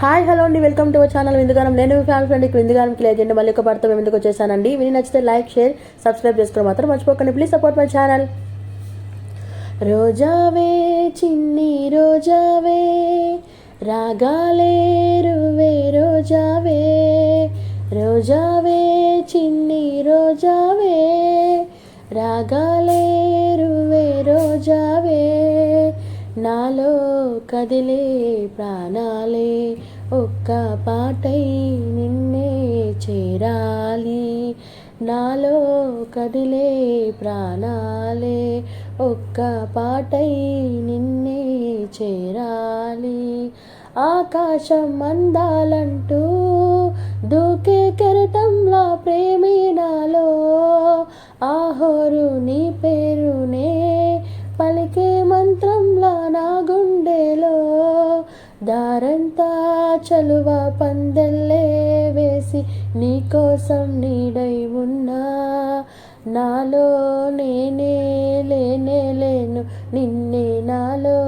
Hi hello అండి. Welcome to our channel. విందుగానం నేను మీ ఫ్యామిలీ ఫ్రెండ్కి విందుగానంకి లేదండి మళ్ళీ ఒక పడతాం ఎందుకు వచ్చేసానండి. విని నచ్చితే లైక్ షేర్ సబ్స్క్రైబ్ చేసుకోవడం మాత్రం మర్చిపోకండి. Please support my channel. రోజావే చిన్ని రోజావే రాగాలే రువే రోజావే రోజావే చిన్ని రోజావే రాగాలే నాలో కదిలే ప్రాణాలే ఒక్క పాటై నిన్నే చేరాలి. నాలో కదిలే ప్రాణాలే ఒక్క పాటై నిన్నే చేరాలి. ఆకాశం అందాలంటూ దూకే కెరటంలా ప్రేమే నాలో ఆహోరు నీ దారంతా చలువ పందెల్లే వేసి నీకోసం నీడై ఉన్నా. నాలో నేనే లేనే లేను నిన్నే నాలో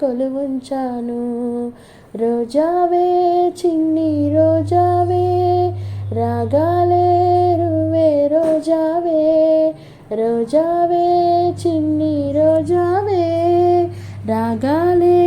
కొలువుంచాను. రోజావే చిన్ని రోజావే రాగాలే రువే రోజావే. రోజావే చిన్ని రోజావే రాగాలే